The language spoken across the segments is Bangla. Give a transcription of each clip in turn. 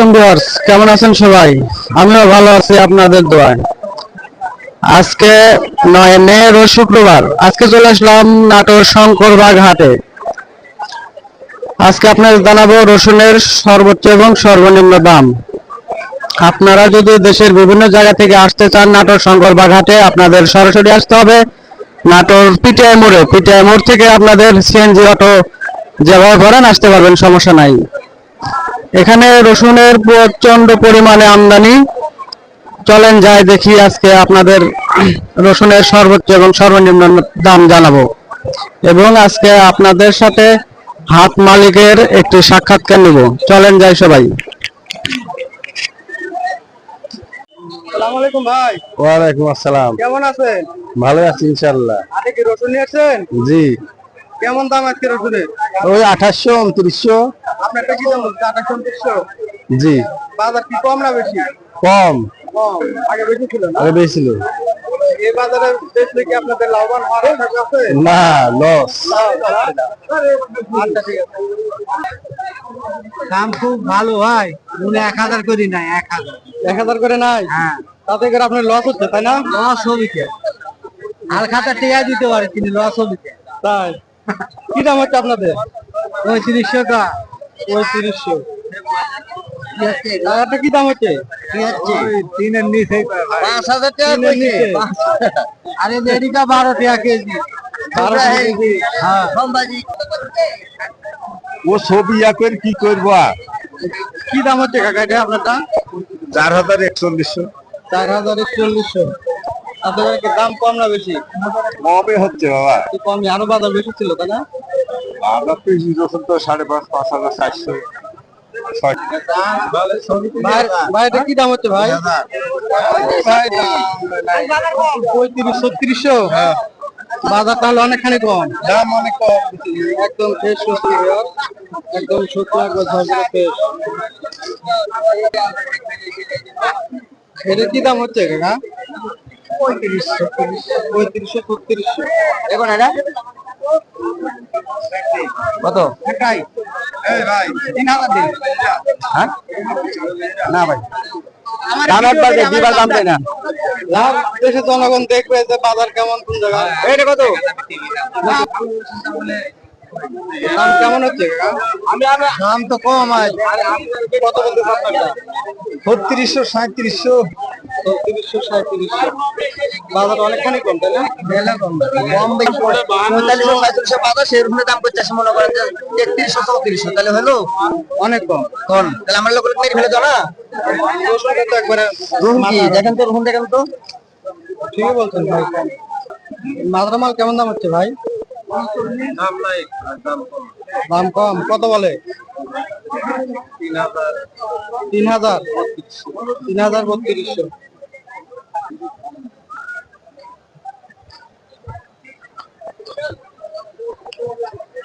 আলাইকুম ভিউয়ার্স কেমন আছেন সবাই? আমিও ভালো আছি আপনাদের দোয়ায়। আজকে নয় মে, রোজ শুক্রবার। আজকে চলে আসলাম নাটোর শঙ্করবাগ হাটে। আজকে আপনাদের জানাব রসুনের সর্বোচ্চ এবং সর্বনিম্ন দাম। আপনারা যদি দেশের বিভিন্ন জায়গা থেকে আসতে চান নাটোর শঙ্করবাগ হাটে, আপনাদের সরাসরি আসতে হবে নাটোর পিটিআই মোড়ে। পিটিআই মোড় থেকে আপনাদের সিএনজি অটো যেভাবে ভরেন, আসতে পারবেন, সমস্যা নাই। এখানে রসুনের প্রচণ্ড পরিমাণে আমদানি। চলেন যাই দেখি আজকে আপনাদের রসুনের সর্বোচ্চ এবং সর্বনিম্ন দাম জানাব। এবং আজকে আপনাদের সাথে হাত মালিকের একটি সাক্ষাৎকার নিব। চলেন যাই সবাই। আসসালামু ভাই। ওয়ালাইকুম আসসালাম। কেমন আছেন? ভালো আছি ইনশাল্লাহ আজকে কি রসুন নিয়ে জি। কেমন দাম আজকে রসুনের? ওই আঠাশশো উনত্রিশশো। আপনারটা কি দাম আঠাশ জি। বাজার কি কম না বেশি? কম। কম। আগে বেশি ছিল না? আগে বেশি ছিল। এই বাজারে বেচলে কি আপনাদের লাভবান হওয়ার আশা আছে? না লস আচ্ছা ঠিক আছে। দাম খুব ভালো ভাই। মনে এক হাজার করি নাই এক হাজার। এক হাজার করে নাই হ্যাঁ। তাতে করে আপনার লস হচ্ছে তাই না? লস হবে কে আর খাতা টিয়া দিতে পারে তিনি লস হবে তাই। কি দাম হচ্ছে আপনাদের? পঁয়ত্রিশশো টা পঁয়ত্রিশশো। টাকাটা কি দাম হচ্ছে? তিনের নিচে। পাঁচ হাজার টাকা আরে দেরিকা বারো টাকা কেজি। বারো কেজি। হ্যাঁ। ও ছবি করে কি করব? আর? কি দাম হচ্ছে কাকা এটা আপনারটা? চার হাজার একচল্লিশশো। চার হাজার চল্লিশশো আপনাদের দাম কম না বেশি? কমে হচ্ছে বাবা। কমই আরও বাজার বেশি ছিল তাই না? আমরা তো তো সাড়ে পাঁচ পাঁচ হাজার চারশো ভাই এটা কি দাম হচ্ছে ভাই? পঁয়ত্রিশ ছত্রিশশো? বাজার তাহলে অনেকখানি কম। দাম অনেক কম। একদম ফ্রেশ একদম শুকনো একদম ঝরঝরে ফ্রেশ এটা কি দাম হচ্ছে কাকা পঁয়ত্রিশশো পঁয়ত্রিশশো ছত্রিশশো। এখন এটা কত? হ্যাঁ? না ভাই। দামের বাজে দিবার দাম দেয় না। দেশের জনগণ দেখবে যে বাজার কেমন কোন জায়গায়। এটা কত? দাম কেমন হচ্ছে কাকা? দাম তো কম আজ। কত বলতে ছত্রিশশো সাঁত্রিশশো ছত্রিশশো সাঁত্রিশশো বাজার অনেকখানি কম তাই না? কম বেশি পঁয়তাল্লিশশো পঁয়ত্রিশশো বাজার সেরকম দাম করতেছে মনে করেন যে তেত্রিশশো চৌত্রিশশো তাহলে হলো? অনেক কম। কোন তাহলে আমার লোক মেরে ফেলে দাও না? একবারে রুম কি? দেখেন তো রুম দেখেন তো। ঠিকই বলছেন ভাই। মাজরা মাল কেমন দাম হচ্ছে ভাই? দাম নাই কম। দাম কম। কত বলে? তিন হাজার। তিন হাজার। তিন হাজার বত্রিশশো।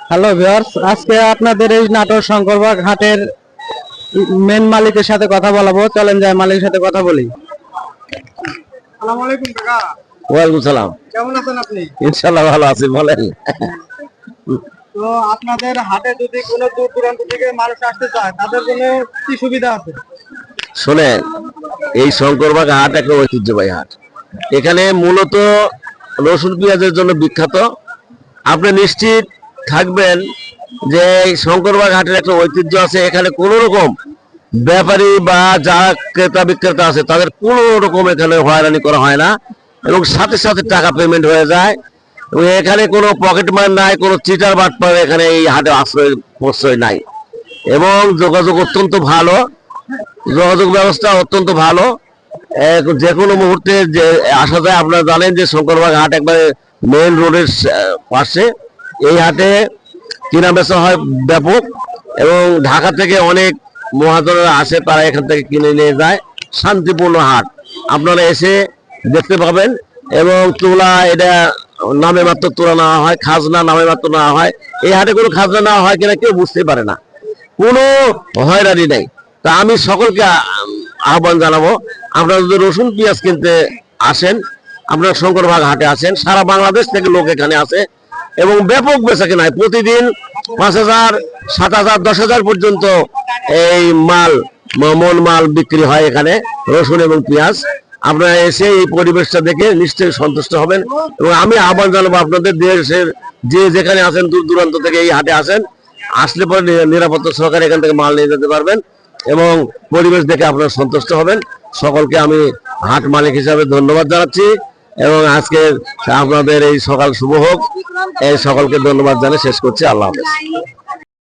হ্যালো ভিউয়ার্স আজকে আপনাদের এই নাটোর শঙ্করবাগ হাটের মেন মালিকের সাথে কথা বলাবো। চলেন যাই মালিকের সাথে কথা বলি। আসসালামু আলাইকুম কাকা। ওয়ালাইকুম সালাম। কেমন আছেন আপনি? ইনশাল্লাহ ভালো আছি বলেন। তো আপনাদের হাটে যদি কোনো দূর দূরান্ত থেকে মানুষ আসতে চায় তাদের জন্য কি সুবিধা আছে? শোনেন এই শঙ্করবাগ হাট একটা ঐতিহ্যবাহী হাট। এখানে মূলত রসুন পেঁয়াজের জন্য বিখ্যাত। আপনি নিশ্চিত থাকবেন যে এই শঙ্করবাগ হাটের একটা ঐতিহ্য আছে, এখানে কোনো রকম ব্যাপারী বা যারা ক্রেতা বিক্রেতা আছে, তাদের কোনো রকম এখানে হয়রানি করা হয় না এবং সাথে সাথে টাকা পেমেন্ট হয়ে যায়। এবং এখানে কোনো পকেট মার নাই, কোনো চিটার বাটপার এখানে এই হাটে আশ্রয়, প্রশ্রয় নাই। এবং যোগাযোগ অত্যন্ত ভালো, যোগাযোগ ব্যবস্থা অত্যন্ত ভালো। যে কোনো মুহূর্তে যে আসা যায়, আপনারা জানেন যে শঙ্করবাগ হাট একবারে মেইন রোডের পাশে। এই হাটে কেনা বেচা হয় ব্যাপক এবং ঢাকা থেকে অনেক মহাজনেরা আসে, তারা এখান থেকে কিনে নিয়ে যায়। শান্তিপূর্ণ হাট। আপনারা এসে দেখতে পাবেন এবং তোলা এটা নামে মাত্র তোলা নেওয়া হয়, খাজনা নামে মাত্র নেওয়া হয়। এই হাটে কোনো খাজনা নেওয়া হয় কিনা কেউ বুঝতে পারে না। কোনো হয়রানি নেই। তা আমি সকলকে আহ্বান জানাব, আপনারা যদি রসুন, পেঁয়াজ কিনতে আসেন, আপনারা শঙ্করবাগ হাটে আসেন। সারা বাংলাদেশ থেকে লোক এখানে আসে। এবং ব্যাপক বেচা কেনায়। প্রতিদিন পাঁচ হাজার, সাত হাজার, দশ হাজার পর্যন্ত এই মাল, মন মাল বিক্রি হয় এখানে, রসুন এবং পেঁয়াজ। আপনারা এসে এই পরিবেশটা দেখে নিশ্চয়ই সন্তুষ্ট হবেন। এবং আমি আহ্বান জানাব আপনাদের, দেশের যে যেখানে আছেন, দূর দূরান্ত থেকে এই হাটে আসেন, আসলে পরে নিরাপত্তা সহকারে এখান থেকে মাল নিয়ে যেতে পারবেন এবং পরিবেশ দেখে আপনারা সন্তুষ্ট হবেন। সকলকে আমি হাট মালিক হিসাবে ধন্যবাদ জানাচ্ছি। এবং আজকে আপনাদের এই সকাল শুভ হোক। এই সকলকে ধন্যবাদ জানিয়ে শেষ করছি। আল্লাহ হাফেজ।